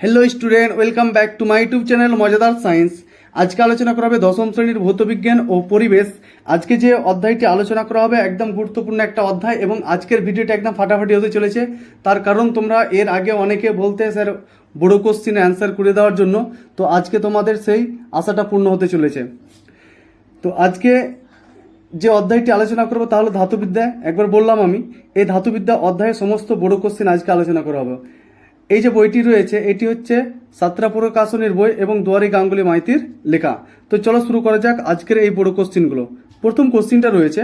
Hello student welcome back to my YouTube channel মজাদার science আজকে আলোচনা করা হবে দশম শ্রেণির ভৌতবিজ্ঞান ও পরিবেশ। আজকে যে অধ্যায়টি আলোচনা করা হবে একদম গুরুত্বপূর্ণ একটা অধ্যায় এবং আজকের ভিডিওটা একদম ফাটাফাটি হতে চলেছে। তার কারণ তোমরা এর আগে অনেকে বলতে স্যার বড় কোশ্চিনে অ্যান্সার করে দেওয়ার জন্য। তো আজকে তোমাদের সেই আশাটা পূর্ণ হতে চলেছে। তো আজকে যে অধ্যায়টি আলোচনা করব তা হলো ধাতুবিদ্যা। একবার বললাম আমি, এই ধাতুবিদ্যা অধ্যায়ের সমস্ত বড় কোশ্চেন আজকে আলোচনা করা হবে। এই যে বইটি রয়েছে, এটি হচ্ছে সাতরা প্রকাশনের বই এবং দুয়ারি গাঙ্গুলি মাইতির লেখা। তো চলো শুরু করা যাক আজকের এই বড় কোশ্চিনগুলো প্রথম কোশ্চিনটা রয়েছে,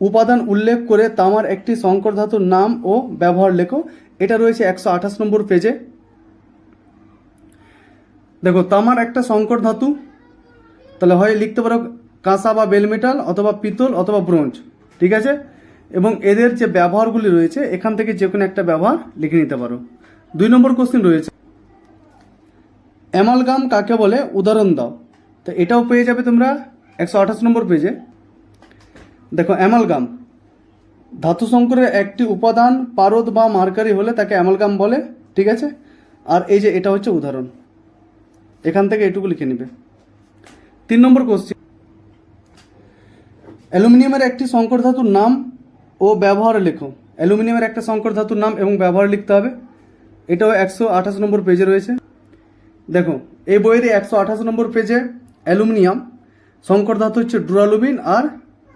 উপাদান উল্লেখ করে তামার একটি সংকর ধাতুর নাম ও ব্যবহার লেখো। এটা রয়েছে একশো আঠাশ নম্বর পেজে দেখো, তামার একটা সংকর ধাতু, তাহলে হয় লিখতে পারো কাঁসা বা বেল মেটাল অথবা পিতল অথবা ব্রোঞ্জ, ঠিক আছে? এবং এদের যে ব্যবহারগুলি রয়েছে, এখান থেকে যে কোনো একটা ব্যবহার লিখে নিতে পারো। দুই নম্বর কোশ্চেন রয়েছে। অ্যামালগাম কাকে বলে? উদাহরণ দাও। তো এটাও পেয়ে যাবে তোমরা একশো আঠাশ নম্বর পেজে দেখো, অ্যামালগাম। ধাতু সংকরের একটি উপাদান পারদ বা মার্কারি হলে তাকে অ্যামালগাম বলে, ঠিক আছে? আর এই যে এটা হচ্ছে উদাহরণ। এখান থেকে এটুকু লিখে নিবে। তিন নম্বর কোশ্চেন অ্যালুমিনিয়ামের একটি সংকর ধাতুর নাম ও ব্যবহার লেখো। অ্যালুমিনিয়ামের একটা সংকর ধাতুর নাম এবং ব্যবহার লিখতে হবে। এটাও একশো আঠাশ নম্বর পেজে রয়েছে। দেখো, এই বইয়ের একশো আঠাশ নম্বর পেজে অ্যালুমিনিয়াম, সংকর ধাতু হচ্ছে ডুরালুমিন আর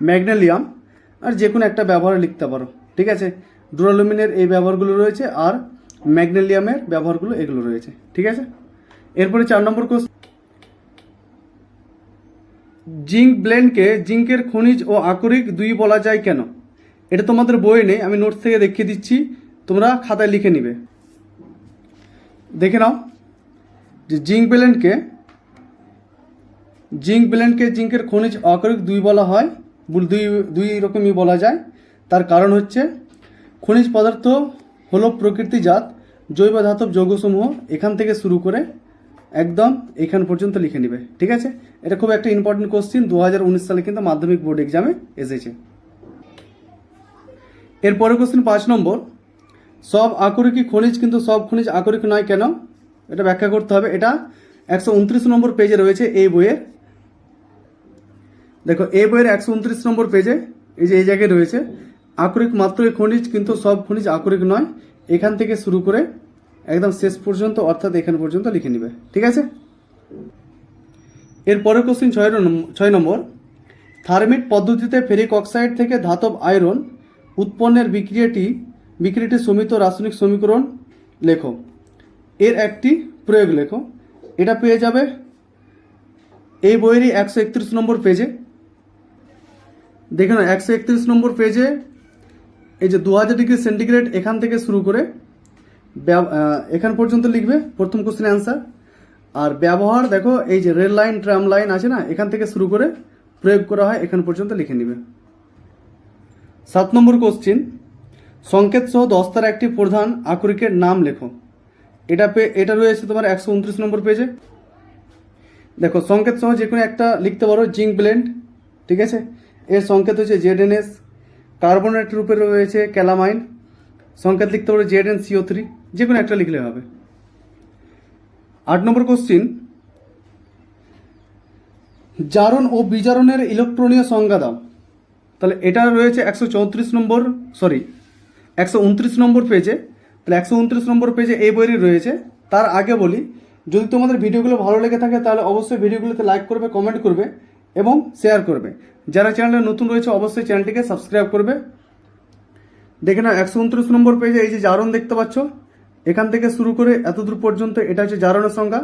ম্যাগনেলিয়াম, আর যে কোনো একটা ব্যবহার লিখতে পারো, ঠিক আছে? ডুরালুমিনের এই ব্যবহারগুলো রয়েছে আর ম্যাগনেলিয়ামের ব্যবহারগুলো এগুলো রয়েছে, ঠিক আছে? এরপরে চার নম্বর কোশ্চেন জিঙ্ক ব্লেন্ডকে জিঙ্কের খনিজ ও আকরিক দুই বলা যায় কেন? এটা তোমাদের বই নেই, আমি নোটস থেকে দেখিয়ে দিচ্ছি, তোমরা খাতায় লিখে নিবে। দেখে নাও যে জিঙ্ক ব্লেন্ডকে জিঙ্ক ব্লেন্ডকে জিঙ্কের খনিজ ও আকরিক দুই বলা হয় দুই দুই রকমই বলা যায়। তার কারণ হচ্ছে খনিজ পদার্থ হলো প্রকৃতিজাত জৈব ধাতব যৌগসমূহ এখান থেকে শুরু করে একদম এখান পর্যন্ত লিখে নিবে। ঠিক আছে? এটা খুব একটা ইম্পর্টেন্ট কোশ্চিন দু হাজার উনিশ সালে কিন্তু মাধ্যমিক বোর্ড এক্সামে এসেছে। এরপরে কোশ্চিন পাঁচ নম্বর। সব আকরিকই খনিজ, কিন্তু সব খনিজ আকরিক নয় কেন? এটা ব্যাখ্যা করতে হবে। এটা একশো উনত্রিশ নম্বর পেজে রয়েছে এই বইয়ের দেখো, এই বইয়ের একশো উনত্রিশ নম্বর পেজে এই যে, এই জায়গায় রয়েছে আকরিক মাত্রই খনিজ, কিন্তু সব খনিজ আকরিক নয়? এখান থেকে শুরু করে একদম শেষ পর্যন্ত, অর্থাৎ এখান পর্যন্ত লিখে নিবে। ঠিক আছে? এর পরের কোশ্চিন ছয় ছয় নম্বর, থার্মিট পদ্ধতিতে ফেরিক অক্সাইড থেকে ধাতব আয়রন উৎপন্নের বিক্রিয়াটি বিক্রিয়াটি সমিত রাসায়নিক সমীকরণ লেখো। এর একটি প্রয়োগ লেখো। এটা পেয়ে যাবে এই বইয়েরই একশো একত্রিশ নম্বর পেজে দেখে না একশো একত্রিশ নম্বর পেজে এই যে দু হাজার ডিগ্রি সেন্টিগ্রেড এখান থেকে শুরু করে এখান পর্যন্ত লিখবে প্রথম কোশ্চেন অ্যান্সার আর ব্যবহার, দেখো, এই যে রেল লাইন ট্রাম লাইন আছে না, এখান থেকে শুরু করে প্রয়োগ করা হয়, এখান পর্যন্ত লিখে নিবে। সাত নম্বর কোশ্চিন সংকেত সহ দস্তার একটি প্রধান আকরিকের নাম লেখো। এটা পে, এটা রয়েছে তোমার একশো উনত্রিশ নম্বর পেজে দেখো সংকেত সহ যে কোনো একটা লিখতে পারো, জিঙ্ক ব্লেন্ড, ঠিক আছে? এর সংকেত হচ্ছে জেডএনএস কার্বনেট রূপে রয়েছে ক্যালামাইন, সংকেত লিখতে পারো জেড এন সিও থ্রি যে কোনো একটা লিখলে হবে। আট নম্বর কোশ্চিন জারণ ও বিজারণের ইলেকট্রনীয় সংজ্ঞা দাও। তাহলে এটা রয়েছে একশো চৌত্রিশ নম্বর সরি একশো উনত্রিশ নম্বর পেজে তাহলে একশো উনত্রিশ নম্বর পেজে এই বইটি রয়েছে। তার আগে বলি, যদি তোমাদের ভিডিওগুলো ভালো লেগে থাকে, তাহলে অবশ্যই ভিডিওগুলোতে লাইক করবে কমেন্ট করবে এবং শেয়ার করবে। যারা চ্যানেলে নতুন রয়েছে, অবশ্যই চ্যানেলটিকে সাবস্ক্রাইব করবে। দেখে না একশো উনত্রিশ নম্বর পেজে এই যে জারণ দেখতে পাচ্ছ, এখান থেকে শুরু করে এতদূর পর্যন্ত এটা হচ্ছে জারণের সংজ্ঞা।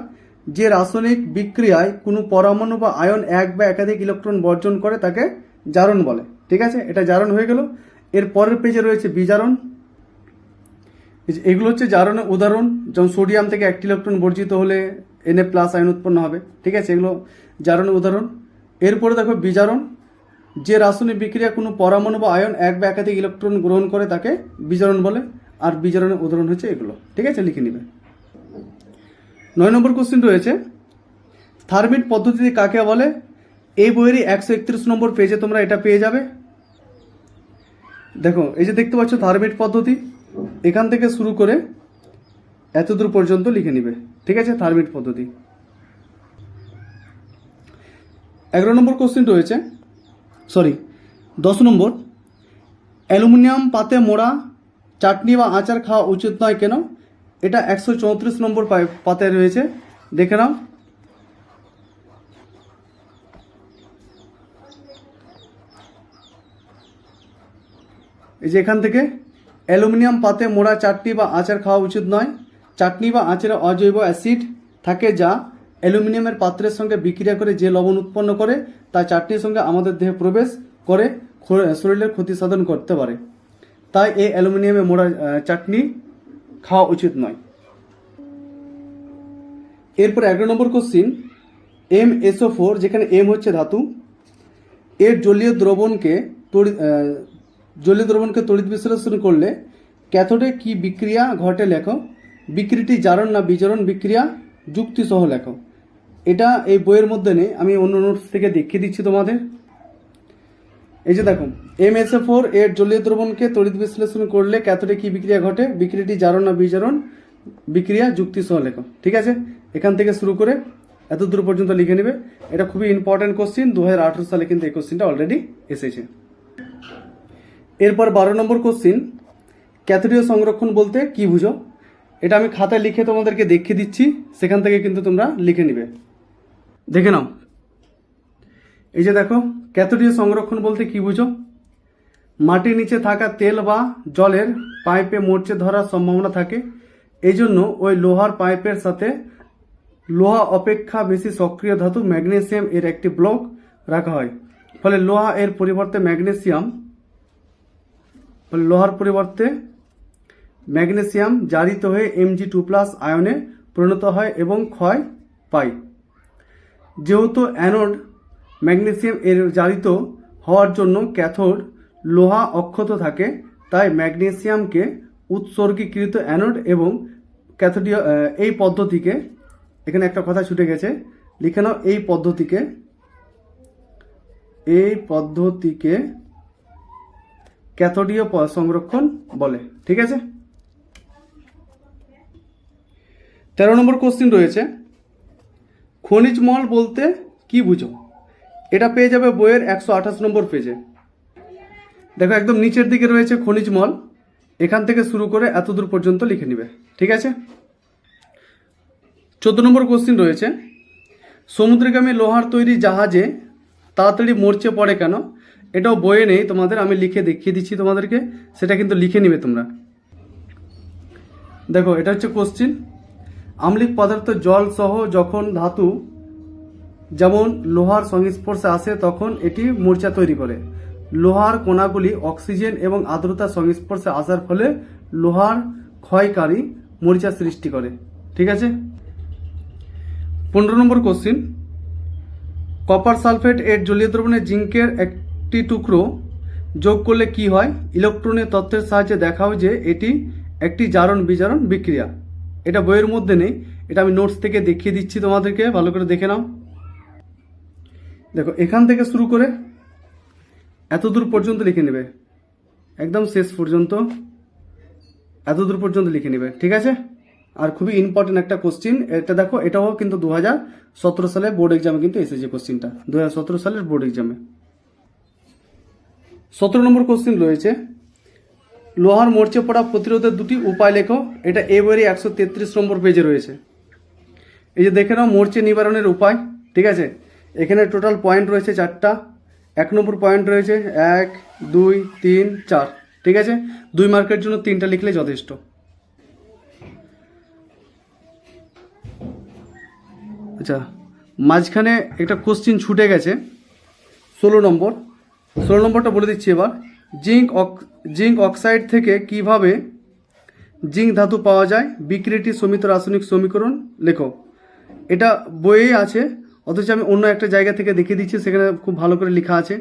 যে রাসায়নিক বিক্রিয়ায় কোনো পরমাণু বা আয়ন এক বা একাধিক ইলেকট্রন বর্জন করে, তাকে জারণ বলে। ঠিক আছে? এটা জারণ হয়ে গেল। এর পরের পেজে রয়েছে বিজারণ। এগুলো হচ্ছে জারণের উদাহরণ, যেমন সোডিয়াম থেকে একটি ইলেকট্রন বর্জিত হলে এনএ প্লাস আয়ন উৎপন্ন হবে। ঠিক আছে, এগুলো জারণের উদাহরণ। এরপরে দেখো বিজারণ। যে রাসায়নিক বিক্রিয়া কোনো পরমাণু বা আয়ন এক বা একাধিক ইলেকট্রন গ্রহণ করে তাকে বিজারণ বলে, আর বিজারণের উদাহরণ হচ্ছে এগুলো। ঠিক আছে, লিখে নিবে। নয় নম্বর কোশ্চেন রয়েছে থার্মিট পদ্ধতিতে কাকে বলে? এই বইয়েরই একশো একত্রিশ নম্বর পেজে তোমরা এটা পেয়ে যাবে। দেখো, এই যে দেখতে পাচ্ছ থার্মিট পদ্ধতি, এখান থেকে শুরু করে এতদূর পর্যন্ত লিখে নিবে। ঠিক আছে? থার্মিট পদ্ধতি। এগারো নম্বর কোশ্চেন রয়েছে সরি দশ নম্বর, অ্যালুমিনিয়াম পাতে মোড়া চাটনি বা আচার খাওয়া উচিত নয় কেন? এটা একশো চৌত্রিশ নম্বর পাতায় রয়েছে। দেখে নাও। এই যে এখান থেকে, অ্যালুমিনিয়াম পাতে মোড়া চাটনি বা আচার খাওয়া উচিত নয়। চাটনি বা আচারে অজৈব অ্যাসিড থাকে যা অ্যালুমিনিয়ামের পাত্রের সঙ্গে বিক্রিয়া করে যে লবণ উৎপন্ন করে, তা চাটনির সঙ্গে আমাদের দেহে প্রবেশ করে শরীরের ক্ষতি সাধন করতে পারে। তাই এই অ্যালুমিনিয়ামে মোড়া চাটনি খাওয়া উচিত নয়। এরপর এগারো number question M S O four যেখানে এম হচ্ছে ধাতু, এর জলীয় দ্রবণকে জলীয় দ্রবণকে তড়িৎ বিশ্লেষণ করলে ক্যাথোডে কি বিক্রিয়া ঘটে লেখো? বিক্রিটি জারণ না বিজারণ বিক্রিয়া? যুক্তি সহ লেখো। এটা এই বইয়ের মধ্যে নেই, আমি অন্য নোটস থেকে দেখিয়ে দিচ্ছি তোমাদের। এই যে দেখো এম এস ফোর এর জলীয় দ্রবণকে তড়িৎ বিশ্লেষণ করলে ক্যাথোডে কি বিক্রিয়া ঘটে? বিক্রিটি জারণ না বিজারণ বিক্রিয়া, যুক্তি সহ লেখো। ঠিক আছে? এখান থেকে শুরু করে এত দূর পর্যন্ত লিখে নেবে। এটা খুবই ইম্পর্টেন্ট কোশ্চিন দু হাজার আঠারো সালে কিন্তু এই কোশ্চিনটা অলরেডি এসেছে। এরপর বারো নম্বর কোশ্চিন ক্যাথোডীয় সংরক্ষণ বলতে কি বুঝো? এটা আমি খাতায় লিখে তোমাদেরকে দেখিয়ে দিচ্ছি, সেখান থেকে কিন্তু তোমরা লিখে নিবে। দেখে নাও। এই যে দেখো, ক্যাথোডীয় সংরক্ষণ বলতে কি বুঝো? মাটির নিচে থাকা তেল বা জলের পাইপে মরচে ধরার সম্ভাবনা থাকে। এই জন্য ওই লোহার পাইপের সাথে লোহা অপেক্ষা বেশি সক্রিয় ধাতু ম্যাগনেসিয়াম এর একটি ব্লক রাখা হয়। ফলে লোহা এর পরিবর্তে ম্যাগনেসিয়াম ফলে লোহার পরিবর্তে ম্যাগনেসিয়াম জারিত হয়ে এমজি টু প্লাস আয়নে পরিণত হয় এবং ক্ষয় পায়। যেহেতু অ্যানোড ম্যাগনেসিয়াম এর জারিত হওয়ার জন্য ক্যাথোড লোহা অক্ষত থাকে, তাই ম্যাগনেসিয়ামকে উৎসর্গীকৃত অ্যানোড এবং ক্যাথোডীয় এই পদ্ধতিকে, এখানে একটা কথা ছুটে গেছে, লিখে নাও, এই পদ্ধতিকে এই পদ্ধতিকে ক্যাথোডীয় সংরক্ষণ বলে, ঠিক আছে? তেরো নম্বর কোশ্চিন রয়েছে, খনিজ মল বলতে কি বুঝো? এটা পেয়ে যাবে বইয়ের একশো আঠাশ নম্বর পেজে দেখো, একদম নিচের দিকে রয়েছে খনিজ মল। এখান থেকে শুরু করে এত দূর পর্যন্ত লিখে নিবে, ঠিক আছে? চোদ্দ নম্বর কোশ্চিন রয়েছে, সমুদ্রগামী লোহার তৈরি জাহাজে তাড়াতাড়ি মরচে পড়ে কেন? এটাও বইয়ে নেই, তোমাদের আমি লিখে দেখিয়ে দিচ্ছি তোমাদেরকে, সেটা কিন্তু লিখে নিবে তোমরা। দেখো, এটা হচ্ছে কোশ্চিন আম্লিক পদার্থ জল সহ যখন ধাতু যেমন লোহার সংস্পর্শে আসে, তখন এটি মূর্ছা তৈরি করে। লোহার কোনাগুলি অক্সিজেন এবং আর্দ্রতার সংস্পর্শে আসার ফলে লোহার ক্ষয়কারী মরিচা সৃষ্টি করে। ঠিক আছে? পনেরো নম্বর কোশ্চিন কপার সালফেট এর জলীয় দ্রবণে জিঙ্কের একটি টুকরো যোগ করলে কি হয়? ইলেকট্রনের তত্ত্বের সাহায্যে দেখা হয় যে এটি একটি জারণ বিজারণ বিক্রিয়া। এটা বইয়ের মধ্যে নেই। এটা আমি নোটস থেকে দেখিয়ে দিচ্ছি তোমাদেরকে। ভালো করে দেখে নাও। দেখো, এখান থেকে শুরু করে এত দূর পর্যন্ত লিখে নেবে। একদম শেষ পর্যন্ত এত দূর পর্যন্ত লিখে নেবে। ঠিক আছে? আর খুবই ইম্পর্টেন্ট একটা কোশ্চিন এটা দেখো, এটাও কিন্তু দু হাজার সতেরো সালে বোর্ড এক্সামে কিন্তু এসেছে কোশ্চিনটা দু হাজার সতেরো সালের বোর্ড এক্সামে সতেরো নম্বর কোশ্চিন রয়েছে, লোহার মরচে পড়া প্রতিরোধের দুটি উপায় লেখো, এটা এ বইয়েরই একশো তেত্রিশ নম্বর পেজে রয়েছে। এই যে দেখে নাও মরচে নিবারণের উপায়, ঠিক আছে? এখানে টোটাল পয়েন্ট রয়েছে চারটা, এক নম্বর পয়েন্ট রয়েছে এক, দুই, তিন, চার, ঠিক আছে? দুই মার্কের জন্য তিনটা লিখলে যথেষ্ট। আচ্ছা মাঝখানে একটা কোশ্চিন ছুটে গেছে, ষোলো নম্বর। ষোলো নম্বরটা বলে দিচ্ছি এবার। জিঙ্ক জিঙ্ক অক্সাইড থেকে কীভাবে জিঙ্ক ধাতু পাওয়া যায়? বিক্রিটি সমিত রাসায়নিক সমীকরণ লেখো। এটা বইয়ে আছে, অথচ আমি অন্য একটা জায়গা থেকে দেখিয়ে দিচ্ছি, সেখানে খুব ভালো করে লেখা আছে।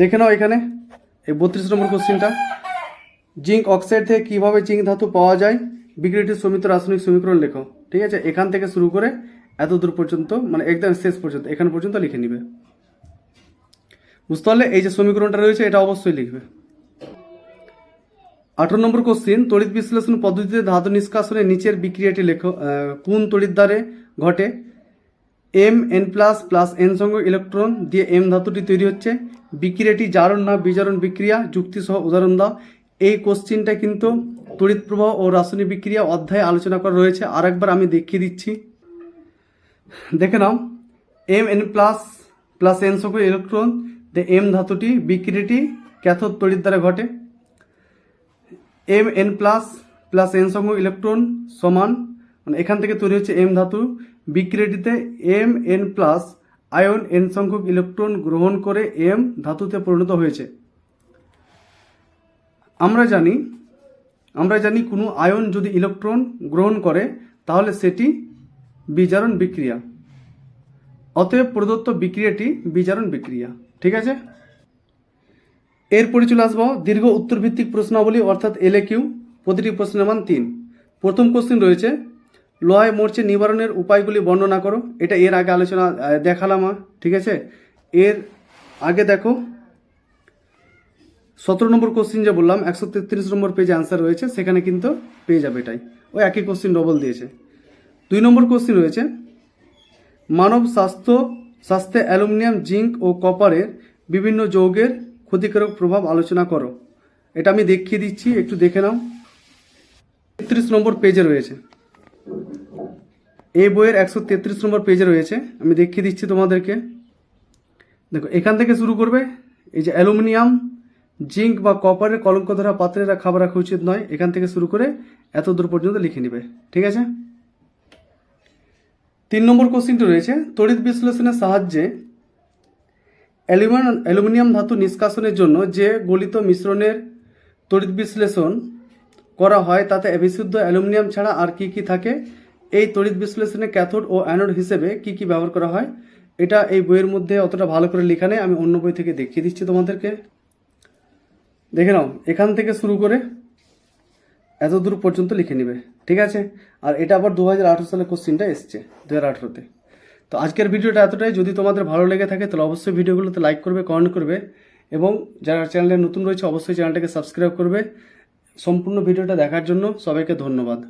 দেখে নাও এখানে, এই বত্রিশ নম্বর কোশ্চিনটা। জিঙ্ক অক্সাইড থেকে কীভাবে জিঙ্ক ধাতু পাওয়া যায়? বিক্রিয়াটি সমিত রাসায়নিক সমীকরণ লেখো। ঠিক আছে, এখান থেকে শুরু করে এত দূর পর্যন্ত মানে একদম শেষ পর্যন্ত, এখান পর্যন্ত লিখে নিবে। বুঝতে পারলে এই যে সমীকরণটা রয়েছে, এটা অবশ্যই লিখবে। আঠারো নম্বর কোশ্চিন তড়িৎ বিশ্লেষণ পদ্ধতিতে ধাতু নিষ্কাশনের নিচের বিক্রিয়াটি লেখো কোন তড়িৎ দ্বারে ঘটে? M N plus plus N সংখ্যক ইলেকট্রন দিয়ে এম ধাতুটি তৈরি হচ্ছে। বিক্রিয়াটি জারণ না বিজারণ বিক্রিয়া, যুক্তি সহ উদাহরণ দাও। এই কোশ্চিনটা কিন্তু তড়িৎ প্রবাহ ও রাসায়নিক বিক্রিয়া অধ্যায়ে আলোচনা করা রয়েছে। আর একবার আমি দেখিয়ে দিচ্ছি। দেখে নাও। M N plus plus N সংখ্যক ইলেকট্রন এম ধাতুটি বিক্রিয়াটি ক্যাথোড তড়িৎ দ্বারা ঘটে। M N plus plus N সংখ্যক ইলেকট্রন সমান মানে এখান থেকে তৈরি হচ্ছে এম ধাতু। বিক্রিয়াটিতে M N plus, ion N সংখ্যক ইলেকট্রন গ্রহণ করে এম ধাতুতে পরিণত হয়েছে। আমরা জানি আমরা জানি কোনো আয়ন যদি ইলেকট্রন গ্রহণ করে, তাহলে সেটি বিজারণ বিক্রিয়া। অতএব প্রদত্ত বিক্রিয়াটি বিজারণ বিক্রিয়া। ঠিক আছে? এরপরে চলে আসব দীর্ঘ উত্তরভিত্তিক প্রশ্নাবলী, অর্থাৎ এলে কিউ প্রতিটি প্রশ্নের মান তিন। প্রথম কোশ্চেন রয়েছে লোহায় মরচে নিবারণের উপায়গুলি বর্ণনা করো। এটা এর আগে আলোচনা দেখালাম ঠিক আছে? এর আগে দেখো, সতেরো নম্বর কোশ্চিন যে বললাম, একশো তেত্রিশ নম্বর পেজে আনসার রয়েছে, সেখানে কিন্তু পেয়ে যাবে এটাই। ওই একই কোশ্চিন ডবল দিয়েছে। দুই নম্বর কোশ্চিন রয়েছে, মানব স্বাস্থ্য স্বাস্থ্যে অ্যালুমিনিয়াম, জিঙ্ক ও কপারের বিভিন্ন যৌগের ক্ষতিকারক প্রভাব আলোচনা করো। এটা আমি দেখিয়ে দিচ্ছি, একটু দেখে নাও। তেত্রিশ নম্বর পেজে রয়েছে। এই বইয়ের একশো তেত্রিশ নম্বর পেজে রয়েছে। আমি দেখিয়ে দিচ্ছি তোমাদেরকে। দেখো, এখান থেকে শুরু করবে। এই যে অ্যালুমিনিয়াম, জিঙ্ক বা কপারের কলঙ্ক ধরা পাত্রে খাবার রাখা উচিত নয়। এখান থেকে শুরু করে এত দূর পর্যন্ত লিখে নিবে। ঠিক আছে? তিন নম্বর কোশ্চিনটি রয়েছে, তড়িৎ বিশ্লেষণের সাহায্যে অ্যালুমিনিয়াম অ্যালুমিনিয়াম ধাতু নিষ্কাশনের জন্য যে গলিত মিশ্রণের তড়িৎ বিশ্লেষণ করা হয় তাতে বিশুদ্ধ অ্যালুমিনিয়াম ছাড়া আর কি কি থাকে? এই তড়িৎ বিশ্লেষণে ক্যাথোড ও অ্যানোড হিসেবে কি কি ব্যবহার করা হয়? এটা এই বইয়ের মধ্যে অতটা ভালো করে লেখা নেই, আমি অন্য বই থেকে দেখিয়ে দিচ্ছি তোমাদেরকে। দেখে নাও, এখান থেকে শুরু করে এত দূর পর্যন্ত লিখে নিবে। ঠিক আছে? আর এটা আবার দু হাজার আঠেরো সালে কোশ্চিনটা এসছে দু হাজার আঠেরোতে। তো আজকের ভিডিওটা এতটাই। যদি তোমাদের ভালো লেগে থাকে, তাহলে অবশ্যই ভিডিওগুলোতে লাইক করবে কমেন্ট করবে, এবং যারা চ্যানেলে নতুন রয়েছে, অবশ্যই চ্যানেলটাকে সাবস্ক্রাইব করবে। সম্পূর্ণ ভিডিওটা দেখার জন্য সবাইকে ধন্যবাদ।